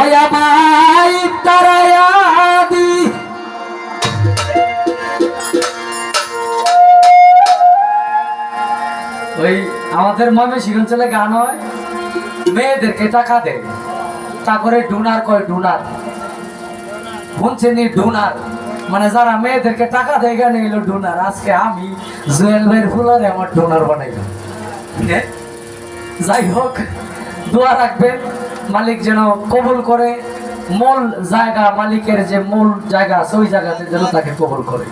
ওই আমায় ওই আমাদের মমে শিখঞ্চলে গান হয়। মেয়েদেরকে টাকা দেয় তারপরে ডোনার কয় ডোনার। শুনছেন ডোনার? মানে যারা মেয়েদেরকে টাকা দেয় গান এলো ডোনার। আজকে আমি জুয়েল ভাইয়ের ফুলারে আমার ডোনার বানাইলাম? যাই হোক, দোয়া রাখবেন। মালিক যেন কবুল করে, মূল জায়গা, মালিকের যে মূল জায়গা ওই জায়গাতে যেন তাকে কবুল করে।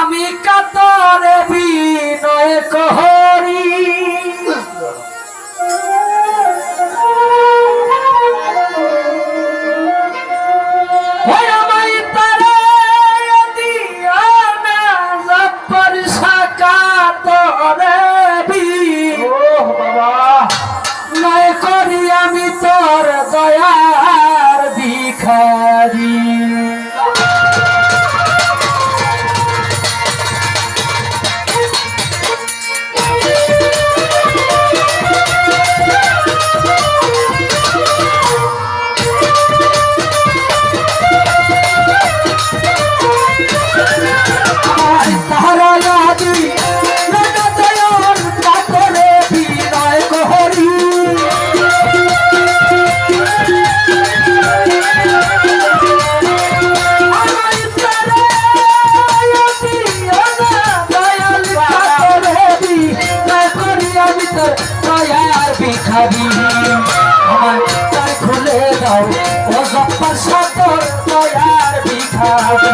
আমি কাতরে বিনয় আমার তার খুলে দাও। ও জপ্পার সদর দয়ার ভিখারি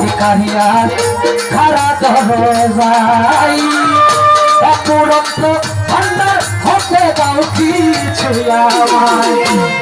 ভিখারিয়ার খারা দরজাই এত রক্ত ভান্ডার হতে দাও কিছু আমায়।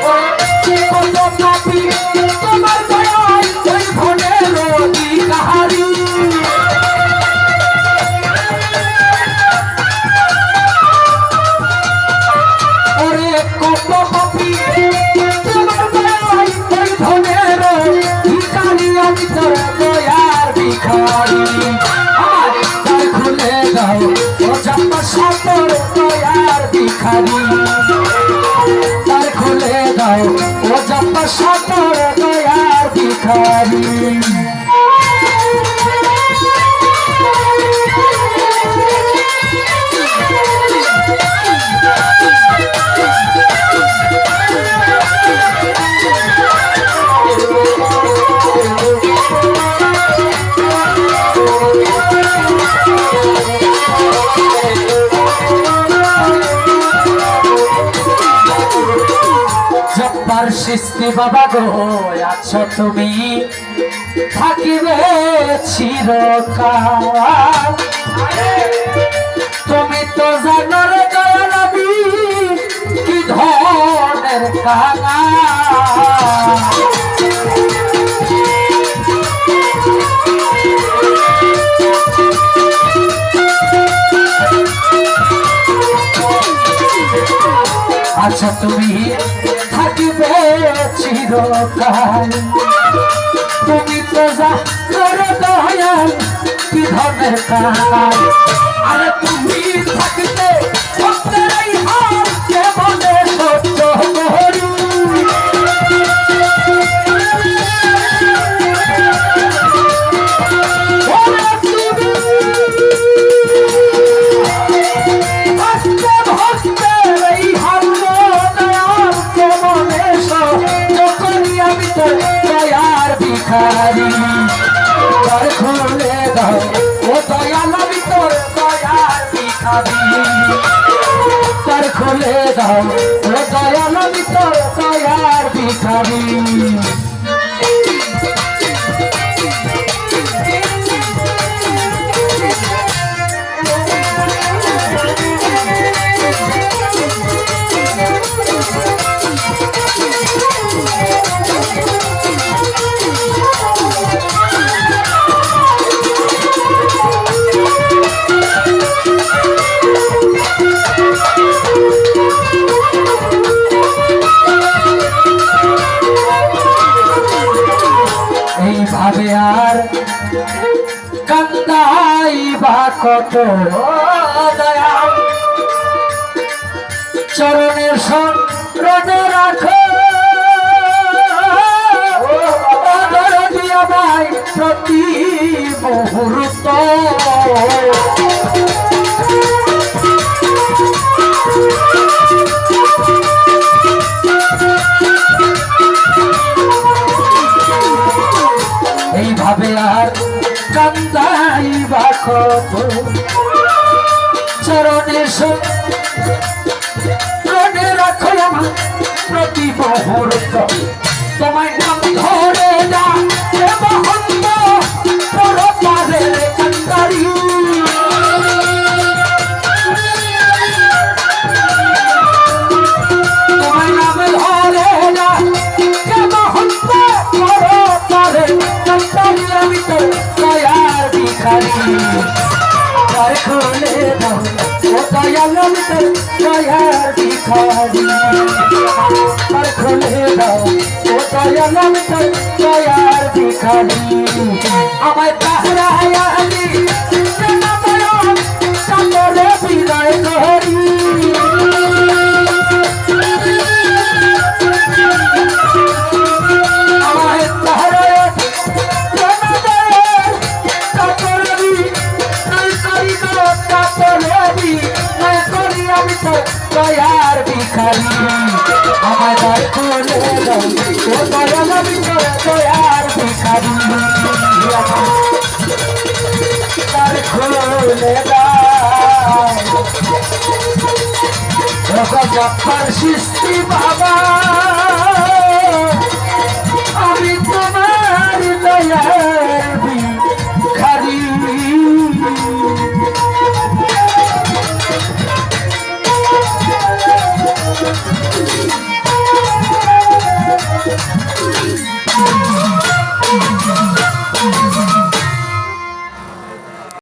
সাতর দয়ার ভিখারি। তার খুলে দাও ও জাম্মা সাতর দয়ার ভিখারি। সৃষ্টি বাবা গো আছো তুমি থাকিবে চিরকাল। তুমি তো জানো আচ্ছা তুমি থাকিবে চিরকাল। তুমি যা করে দয়াল, কি ধরনের কাল আরে তুমি থাকতে ভক্তেরাই হার ভিখারি তার খুলে দাও। ও দয়াল আমি তোর দয়ার ভিখারি তার খুলে দাও। ও দয়াল আমি তোর দয়ার ভিখারি এইভাবে আর কান্দাই বা কত চরণের সঙ্গে রাখো। প্রতি মুহূর্ত। এইভাবে আর কান্দাই বা চরণে মনে রাখো প্রতি মুহূর্ত। তোমায় কান্দারি আমি তো দয়ার ভিখারি তার খুলে দাও, ও দয়াল আমি তোর দয়ার ভিখারি খুলে দাও, ও দয়াল আমি তোর দয়ার ভিখারি দাও জফর সৃষ্টি বাবা।